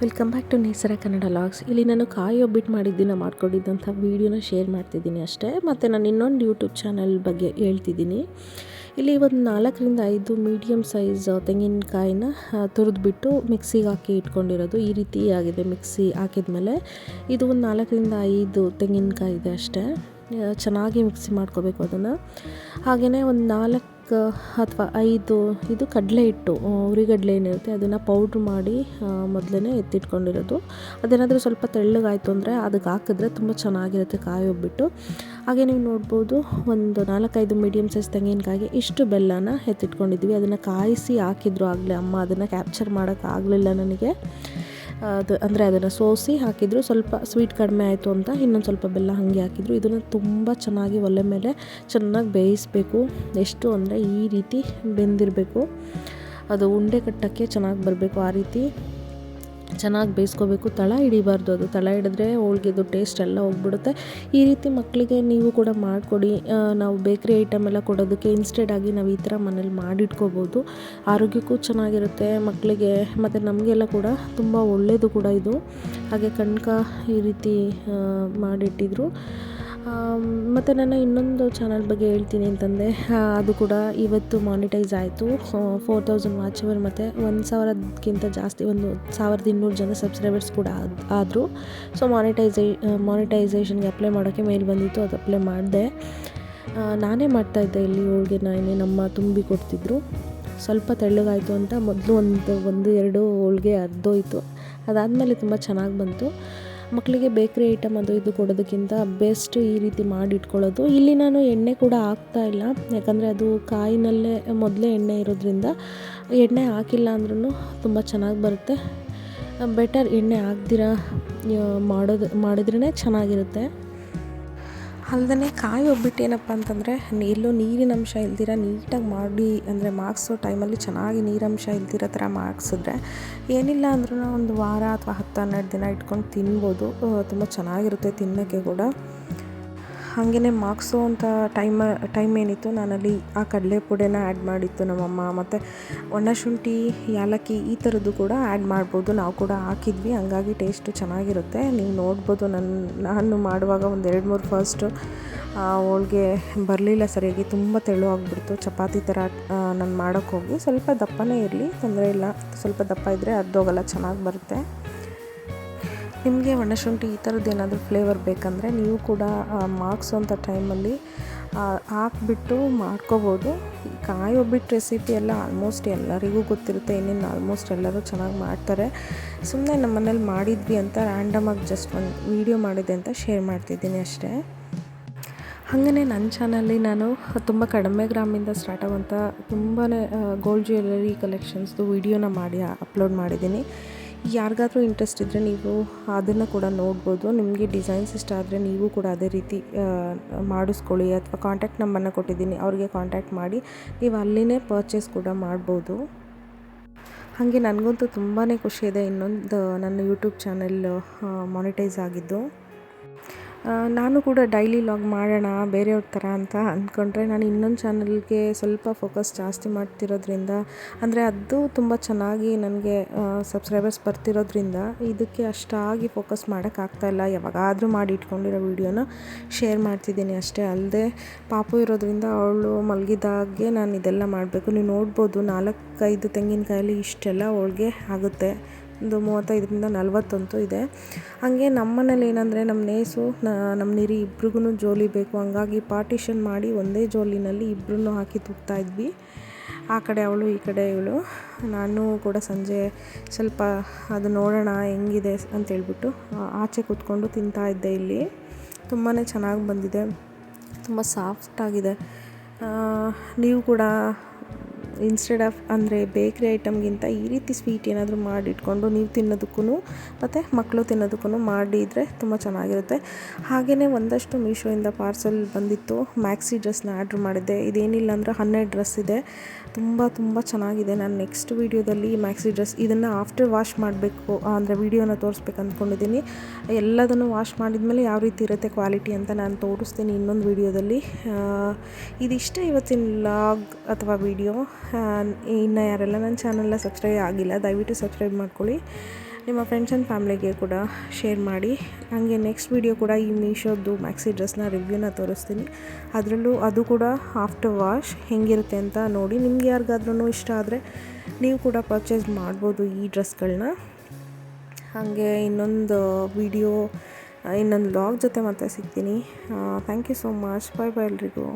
Welcome back to Nesara Kannada vlogs ಇಲ್ಲಿ ನಾನು ಕಾಯಿ ಒಬ್ಬಿಟ್ಟು ಮಾಡಿದ್ದಿನ ಮಾಡ್ಕೊಂಡಿದ್ದಂಥ ವೀಡಿಯೋನ ಶೇರ್ ಮಾಡ್ತಿದ್ದೀನಿ ಅಷ್ಟೇ. ಮತ್ತು ನಾನು ಇನ್ನೊಂದು ಯೂಟ್ಯೂಬ್ ಚಾನಲ್ ಬಗ್ಗೆ ಹೇಳ್ತಿದ್ದೀನಿ. ಇಲ್ಲಿ ಒಂದು ನಾಲ್ಕರಿಂದ ಐದು ಮೀಡಿಯಮ್ ಸೈಜ್ ತೆಂಗಿನಕಾಯಿನ ತುರಿದ್ಬಿಟ್ಟು ಮಿಕ್ಸಿಗೆ ಹಾಕಿ ಇಟ್ಕೊಂಡಿರೋದು. ಈ ರೀತಿ ಆಗಿದೆ ಮಿಕ್ಸಿ ಹಾಕಿದ್ಮೇಲೆ. ಇದು ಒಂದು ನಾಲ್ಕರಿಂದ ಐದು ತೆಂಗಿನಕಾಯಿ ಇದೆ ಅಷ್ಟೇ. ಚೆನ್ನಾಗಿ ಮಿಕ್ಸಿ ಮಾಡ್ಕೋಬೇಕು ಅದನ್ನು. ಹಾಗೆಯೇ ಒಂದು ನಾಲ್ಕು, ಅಥವಾ ಐದು, ಇದು ಕಡಲೆ ಹಿಟ್ಟು ಉರಿಗಡಲೆ ಏನಿರುತ್ತೆ ಅದನ್ನು ಪೌಡ್ರ್ ಮಾಡಿ ಮೊದಲೇ ಎತ್ತಿಟ್ಕೊಂಡಿರೋದು. ಅದೇನಾದರೂ ಸ್ವಲ್ಪ ತೆಳ್ಳಗಾಯಿತು ಅಂದರೆ ಅದಕ್ಕೆ ಹಾಕಿದ್ರೆ ತುಂಬ ಚೆನ್ನಾಗಿರುತ್ತೆ ಕಾಯಿ ಒಬ್ಬಿಟ್ಟು. ಹಾಗೆ ನೀವು ನೋಡ್ಬೋದು ಒಂದು ನಾಲ್ಕೈದು ಮೀಡಿಯಮ್ ಸೈಜ್ ತೆಂಗಿನಕಾಯಿಗೆ ಇಷ್ಟು ಬೆಲ್ಲನ ಎತ್ತಿಟ್ಕೊಂಡಿದ್ವಿ. ಅದನ್ನು ಕಾಯಿಸಿ ಹಾಕಿದ್ರು ಆಗಲೇ ಅಮ್ಮ ಅದನ್ನು ಕ್ಯಾಪ್ಚರ್ ಮಾಡೋಕ್ಕಾಗಲಿಲ್ಲ ನನಗೆ. ಅದು ಅಂದರೆ ಅದನ್ನು ಸೋಸಿ ಹಾಕಿದ್ರು ಸ್ವಲ್ಪ ಸ್ವೀಟ್ ಕಡಿಮೆ ಆಯಿತು ಅಂತ ಇನ್ನೊಂದು ಸ್ವಲ್ಪ ಬೆಲ್ಲ ಹಾಗೆ ಹಾಕಿದ್ರು. ಇದನ್ನು ತುಂಬ ಚೆನ್ನಾಗಿ ಒಲೆ ಮೇಲೆ ಚೆನ್ನಾಗಿ ಬೇಯಿಸಬೇಕು. ಎಷ್ಟು ಅಂದರೆ ಈ ರೀತಿ ಬೆಂದಿರಬೇಕು. ಅದು ಉಂಡೆ ಕಟ್ಟಕ್ಕೆ ಚೆನ್ನಾಗಿ ಬರಬೇಕು ಆ ರೀತಿ. ಚೆನ್ನಾಗಿ ಬೇಯಿಸ್ಕೋಬೇಕು. ತಳ ಹಿಡಿಬಾರ್ದು ಅದು. ತಳ ಹಿಡಿದ್ರೆ ಹೋಳ್ಗೆದು ಟೇಸ್ಟ್ ಎಲ್ಲ ಹೋಗ್ಬಿಡುತ್ತೆ. ಈ ರೀತಿ ಮಕ್ಕಳಿಗೆ ನೀವು ಕೂಡ ಮಾಡಿಕೊಡಿ. ನಾವು ಬೇಕ್ರಿ ಐಟಮ್ ಎಲ್ಲ ಕೊಡೋದಕ್ಕೆ ಇನ್ಸ್ಟೆಡ್ ಆಗಿ ನಾವು ಈ ಥರ ಮನೇಲಿ ಮಾಡಿಟ್ಕೋಬೋದು. ಆರೋಗ್ಯಕ್ಕೂ ಚೆನ್ನಾಗಿರುತ್ತೆ ಮಕ್ಕಳಿಗೆ. ಮತ್ತು ನಮಗೆಲ್ಲ ಕೂಡ ತುಂಬ ಒಳ್ಳೆಯದು ಕೂಡ ಇದು. ಹಾಗೆ ಕಣ್ಕ ಈ ರೀತಿ ಮಾಡಿಟ್ಟಿದ್ರು. ಮತ್ತು ನನ್ನ ಇನ್ನೊಂದು ಚಾನಲ್ ಬಗ್ಗೆ ಹೇಳ್ತೀನಿ ಅಂತಂದರೆ ಅದು ಕೂಡ ಇವತ್ತು ಮಾನಿಟೈಸ್ ಆಯಿತು. ಫೋರ್ ತೌಸಂಡ್ ಅವರ್ ಮತ್ತು ಒಂದು ಸಾವಿರಕ್ಕಿಂತ ಜಾಸ್ತಿ, ಒಂದು ಸಾವಿರದ ಇನ್ನೂರು ಜನ ಸಬ್ಸ್ಕ್ರೈಬರ್ಸ್ ಕೂಡ ಆದರು. ಸೊ ಮಾನಿಟೈಸೇ ಮಾನಿಟೈಸೇಷನ್ಗೆ ಅಪ್ಲೈ ಮಾಡೋಕ್ಕೆ ಮೇಲ್ ಬಂದಿತ್ತು, ಅದು ಅಪ್ಲೈ ಮಾಡಿದೆ. ನಾನೇ ಮಾಡ್ತಾಯಿದ್ದೆ ಇಲ್ಲಿ ಹೋಳಿಗೆ ಇನ್ನೇ ನಮ್ಮ ತುಂಬಿ ಕೊಡ್ತಿದ್ರು. ಸ್ವಲ್ಪ ತೆಳ್ಳಗಾಯಿತು ಅಂತ ಮೊದಲು ಒಂದು ಒಂದು, ಎರಡು ಹೋಳ್ಗೆ ಅರ್ಧೋಯ್ತು. ಅದಾದಮೇಲೆ ತುಂಬ ಚೆನ್ನಾಗಿ ಬಂತು. ಮಕ್ಕಳಿಗೆ ಬೇಕ್ರಿ ಐಟಮ್ ಅದು ಇದು ಕೊಡೋದಕ್ಕಿಂತ ಬೆಸ್ಟ್ ಈ ರೀತಿ ಮಾಡಿ ಇಟ್ಕೊಳ್ಳೋದು. ಇಲ್ಲಿ ನಾನು ಎಣ್ಣೆ ಕೂಡ ಹಾಕ್ತಾ ಇಲ್ಲ. ಯಾಕಂದರೆ ಅದು ಕಾಯಿನಲ್ಲೇ ಮೊದಲೇ ಎಣ್ಣೆ ಇರೋದ್ರಿಂದ ಎಣ್ಣೆ ಹಾಕಿಲ್ಲ ಅಂದ್ರೂ ತುಂಬ ಚೆನ್ನಾಗಿ ಬರುತ್ತೆ. ಬೆಟರ್ ಎಣ್ಣೆ ಹಾಕ್ದಿರ ಮಾಡೋದು ಮಾಡಿದ್ರೇ ಚೆನ್ನಾಗಿರುತ್ತೆ. ಅಲ್ಲದೆ ಕಾಯಿ ಒಬ್ಬಿಟ್ಟು ಏನಪ್ಪ ಅಂತಂದರೆ ಎಲ್ಲೋ ನೀರಿನ ಅಂಶ ಇಲ್ದಿರ ನೀಟಾಗಿ ಮಾಡಿ, ಅಂದರೆ ಮಾರ್ಕ್ಸೋ ಟೈಮಲ್ಲಿ ಚೆನ್ನಾಗಿ ನೀರಂಶ ಇಲ್ದಿರೋ ಥರ ಮಾರ್ಕ್ಸಿದ್ರೆ ಏನಿಲ್ಲ ಅಂದ್ರೂ ಒಂದು ವಾರ ಅಥವಾ ಹತ್ತು ಹನ್ನೆರಡು ದಿನ ಇಟ್ಕೊಂಡು ತಿನ್ಬೋದು. ತುಂಬ ಚೆನ್ನಾಗಿರುತ್ತೆ ತಿನ್ನೋಕ್ಕೆ ಕೂಡ. ಹಾಗೆಯೇ ಅಂತ ಟೈಮ್ ಟೈಮ್ ಏನಿತ್ತು, ನಾನಲ್ಲಿ ಆ ಕಡಲೆ ಪುಡಿನ ಆ್ಯಡ್ ಮಾಡಿತ್ತು ನಮ್ಮಮ್ಮ. ಮತ್ತು ಒಣಶುಂಠಿ ಏಲಕ್ಕಿ ಈ ಥರದ್ದು ಕೂಡ ಆ್ಯಡ್ ಮಾಡ್ಬೋದು. ನಾವು ಕೂಡ ಹಾಕಿದ್ವಿ. ಹಂಗಾಗಿ ಟೇಸ್ಟು ಚೆನ್ನಾಗಿರುತ್ತೆ. ನೀವು ನೋಡ್ಬೋದು ನನ್ನ ನಾನು ಮಾಡುವಾಗ ಒಂದು ಎರಡು ಮೂರು ಫಸ್ಟು ಹೋಳಿಗೆ ಬರಲಿಲ್ಲ ಸರಿಯಾಗಿ. ತುಂಬ ತೆಳು ಆಗಿಬಿಡ್ತು. ಚಪಾತಿ ಥರ ನಾನು ಮಾಡೋಕ್ಕೋಗಿ ಸ್ವಲ್ಪ ದಪ್ಪನೇ ಇರಲಿ, ತೊಂದರೆ ಇಲ್ಲ. ಸ್ವಲ್ಪ ದಪ್ಪ ಇದ್ದರೆ ಅರ್ಧೋಗಲ್ಲ, ಚೆನ್ನಾಗಿ ಬರುತ್ತೆ. ನಿಮಗೆ ಒಣಶುಂಠಿ ಈ ಥರದ್ದು ಏನಾದರೂ ಫ್ಲೇವರ್ ಬೇಕಂದರೆ ನೀವು ಕೂಡ ಅಂತ ಟೈಮಲ್ಲಿ ಹಾಕ್ಬಿಟ್ಟು ಮಾಡ್ಕೋಬೋದು. ಕಾಯಿ ಒಬ್ಬಿಟ್ಟು ರೆಸಿಪಿ ಎಲ್ಲ ಆಲ್ಮೋಸ್ಟ್ ಎಲ್ಲರಿಗೂ ಗೊತ್ತಿರುತ್ತೆ ಇನ್ನೇನು ಆಲ್ಮೋಸ್ಟ್ ಎಲ್ಲರೂ ಚೆನ್ನಾಗಿ ಮಾಡ್ತಾರೆ. ಸುಮ್ಮನೆ ನಮ್ಮ ಮನೇಲಿ ಮಾಡಿದ್ವಿ ಅಂತ ರ್ಯಾಂಡಮಾಗಿ ಜಸ್ಟ್ ಒಂದು ವೀಡಿಯೋ ಮಾಡಿದೆ ಅಂತ ಶೇರ್ ಮಾಡ್ತಿದ್ದೀನಿ ಅಷ್ಟೇ. ಹಾಗೆಯೇ ನನ್ನ ಚಾನಲ್ಲಿ ನಾನು ತುಂಬ ಕಡಿಮೆ ಗ್ರಾಮಿಂದ ಸ್ಟಾರ್ಟ್ ಆಗುವಂಥ ತುಂಬಾ ಗೋಲ್ಡ್ ಜ್ಯುವೆಲ್ಲರಿ ಕಲೆಕ್ಷನ್ಸ್ದು ವೀಡಿಯೋನ ಮಾಡಿ ಅಪ್ಲೋಡ್ ಮಾಡಿದ್ದೀನಿ. ಯಾರಿಗಾದ್ರೂ ಇಂಟ್ರೆಸ್ಟ್ ಇದ್ದರೆ ನೀವು ಅದನ್ನು ಕೂಡ ನೋಡ್ಬೋದು. ನಿಮಗೆ ಡಿಸೈನ್ಸ್ ಇಷ್ಟ ಆದರೆ ನೀವು ಕೂಡ ಅದೇ ರೀತಿ ಮಾಡಿಸ್ಕೊಳ್ಳಿ ಅಥವಾ ಕಾಂಟ್ಯಾಕ್ಟ್ ನಂಬರ್ನ ಕೊಟ್ಟಿದ್ದೀನಿ, ಅವ್ರಿಗೆ ಕಾಂಟ್ಯಾಕ್ಟ್ ಮಾಡಿ. ನೀವು ಅಲ್ಲಿನೇ ಪರ್ಚೇಸ್ ಕೂಡ ಮಾಡ್ಬೋದು. ಹಾಗೆ ನನಗಂತೂ ತುಂಬಾ ಖುಷಿ ಇದೆ ಇನ್ನೊಂದು ನನ್ನ ಯೂಟ್ಯೂಬ್ ಚಾನೆಲ್ ಮಾನಿಟೈಸ್ ಆಗಿದ್ದು. ನಾನು ಕೂಡ ಡೈಲಿ ಲಾಗ್ ಮಾಡೋಣ, ಬೇರೆಯವ್ರ ಥರ ಅಂತ ಅಂದ್ಕೊಂಡ್ರೆ ನಾನು ಇನ್ನೊಂದು ಚಾನಲ್ಗೆ ಸ್ವಲ್ಪ ಫೋಕಸ್ ಜಾಸ್ತಿ ಮಾಡ್ತಿರೋದ್ರಿಂದ, ಅಂದರೆ ಅದು ತುಂಬ ಚೆನ್ನಾಗಿ ನನಗೆ ಸಬ್ಸ್ಕ್ರೈಬರ್ಸ್ ಬರ್ತಿರೋದ್ರಿಂದ ಇದಕ್ಕೆ ಅಷ್ಟಾಗಿ ಫೋಕಸ್ ಮಾಡೋಕ್ಕಾಗ್ತಾಯಿಲ್ಲ ಯಾವಾಗಾದರೂ ಮಾಡಿ ಇಟ್ಕೊಂಡಿರೋ ವೀಡಿಯೋನ ಶೇರ್ ಮಾಡ್ತಿದ್ದೀನಿ ಅಷ್ಟೇ ಅಲ್ಲದೆ, ಪಾಪು ಇರೋದ್ರಿಂದ ಅವಳು ಮಲಗಿದಾಗೆ ನಾನು ಇದೆಲ್ಲ ಮಾಡಬೇಕು. ನೀವು ನೋಡ್ಬೋದು ನಾಲ್ಕೈದು ತೆಂಗಿನಕಾಯಲ್ಲಿ ಇಷ್ಟೆಲ್ಲ ಹೋಳ್ಗೆ ಆಗುತ್ತೆ. ಒಂದು ಮೂವತ್ತೈದರಿಂದ ನಲ್ವತ್ತಂತೂ ಇದೆ. ಹಾಗೆ ನಮ್ಮನೇಲಿ ಏನಂದರೆ ನಮ್ಮ ನೇಸು ನಮ್ಮ ನೀರಿ ಇಬ್ರಿಗೂ ಜೋಲಿ ಬೇಕು. ಹಂಗಾಗಿ ಪಾರ್ಟಿಷನ್ ಮಾಡಿ ಒಂದೇ ಜೋಲಿನಲ್ಲಿ ಇಬ್ಬರನ್ನೂ ಹಾಕಿ ತುಗ್ತಾ ಇದ್ವಿ. ಆ ಕಡೆ ಅವಳು, ಈ ಕಡೆ ಇವಳು. ನಾನು ಕೂಡ ಸಂಜೆ ಸ್ವಲ್ಪ ಅದು ನೋಡೋಣ ಹೆಂಗಿದೆ ಅಂತೇಳ್ಬಿಟ್ಟು ಆಚೆ ಕೂತ್ಕೊಂಡು ತಿಂತಾ ಇದ್ದೆ ಇಲ್ಲಿ. ತುಂಬಾ ಚೆನ್ನಾಗಿ ಬಂದಿದೆ. ತುಂಬ ಸಾಫ್ಟಾಗಿದೆ ನೀವು ಕೂಡ ಇನ್ಸ್ಟೆಡ್ ಆಫ್ ಅಂದರೆ ಬೇಕ್ರಿ ಐಟಮ್ಗಿಂತ ಈ ರೀತಿ ಸ್ವೀಟ್ ಏನಾದರೂ ಮಾಡಿಟ್ಕೊಂಡು ನೀವು ತಿನ್ನೋದಕ್ಕೂ, ಮತ್ತು ಮಕ್ಕಳು ತಿನ್ನೋದಕ್ಕೂ ಮಾಡಿದರೆ ತುಂಬ ಚೆನ್ನಾಗಿರುತ್ತೆ. ಹಾಗೆಯೇ ಒಂದಷ್ಟು ಮೀಶೋಯಿಂದ ಪಾರ್ಸಲ್ ಬಂದಿತ್ತು. ಮ್ಯಾಕ್ಸಿ ಡ್ರೆಸ್ನ ಆರ್ಡ್ರ್ ಮಾಡಿದ್ದೆ. ಇದೇನಿಲ್ಲ ಅಂದರೆ ಹನ್ನೆರಡು ಡ್ರೆಸ್ ಇದೆ. ತುಂಬ ತುಂಬ ಚೆನ್ನಾಗಿದೆ. ನಾನು ನೆಕ್ಸ್ಟ್ ವೀಡಿಯೋದಲ್ಲಿ ಮ್ಯಾಕ್ಸಿ ಡ್ರೆಸ್ ಇದನ್ನು ಆಫ್ಟರ್ ವಾಶ್ ಮಾಡಬೇಕು, ಅಂದರೆ ವೀಡಿಯೋನ ತೋರಿಸ್ಬೇಕು ಅಂದ್ಕೊಂಡಿದ್ದೀನಿ ಎಲ್ಲದನ್ನು ವಾಶ್ ಮಾಡಿದ್ಮೇಲೆ ಯಾವ ರೀತಿ ಇರುತ್ತೆ ಕ್ವಾಲಿಟಿ ಅಂತ ನಾನು ತೋರಿಸ್ತೀನಿ ಇನ್ನೊಂದು ವೀಡಿಯೋದಲ್ಲಿ ಇದಿಷ್ಟೇ ಇವತ್ತಿನ ಲಾಗ್ ಅಥವಾ ವೀಡಿಯೋ ಇನ್ನು ಯಾರೆಲ್ಲ ನನ್ನ ಚಾನಲ್ನ ಸಬ್ಸ್ಕ್ರೈಬ್ ಆಗಿಲ್ಲ, ದಯವಿಟ್ಟು ಸಬ್ಸ್ಕ್ರೈಬ್ ಮಾಡ್ಕೊಳ್ಳಿ. ನಿಮ್ಮ ಫ್ರೆಂಡ್ಸ್ ಆ್ಯಂಡ್ ಫ್ಯಾಮ್ಲಿಗೆ ಕೂಡ ಶೇರ್ ಮಾಡಿ. ಹಾಗೆ ನೆಕ್ಸ್ಟ್ ವಿಡಿಯೋ ಕೂಡ ಈ ಮೀಶೋದ್ದು ಮ್ಯಾಕ್ಸಿ ಡ್ರೆಸ್ನ ರಿವ್ಯೂನ ತೋರಿಸ್ತೀನಿ. ಅದರಲ್ಲೂ ಅದು ಕೂಡ ಆಫ್ಟರ್ ವಾಶ್ ಹೆಂಗಿರುತ್ತೆ ಅಂತ ನೋಡಿ. ನಿಮ್ಗೆ ಯಾರಿಗಾದ್ರೂ ಇಷ್ಟ ಆದರೆ ನೀವು ಕೂಡ ಪರ್ಚೇಸ್ ಮಾಡ್ಬೋದು ಈ ಡ್ರೆಸ್ಗಳನ್ನ ಹಾಗೆ ಇನ್ನೊಂದು ವಿಡಿಯೋ ಇನ್ನೊಂದು ಲಾಗ್ ಜೊತೆ ಮತ್ತೆ ಸಿಗ್ತೀನಿ. Thank you so much bye bye ಎಲ್ರಿಗೂ.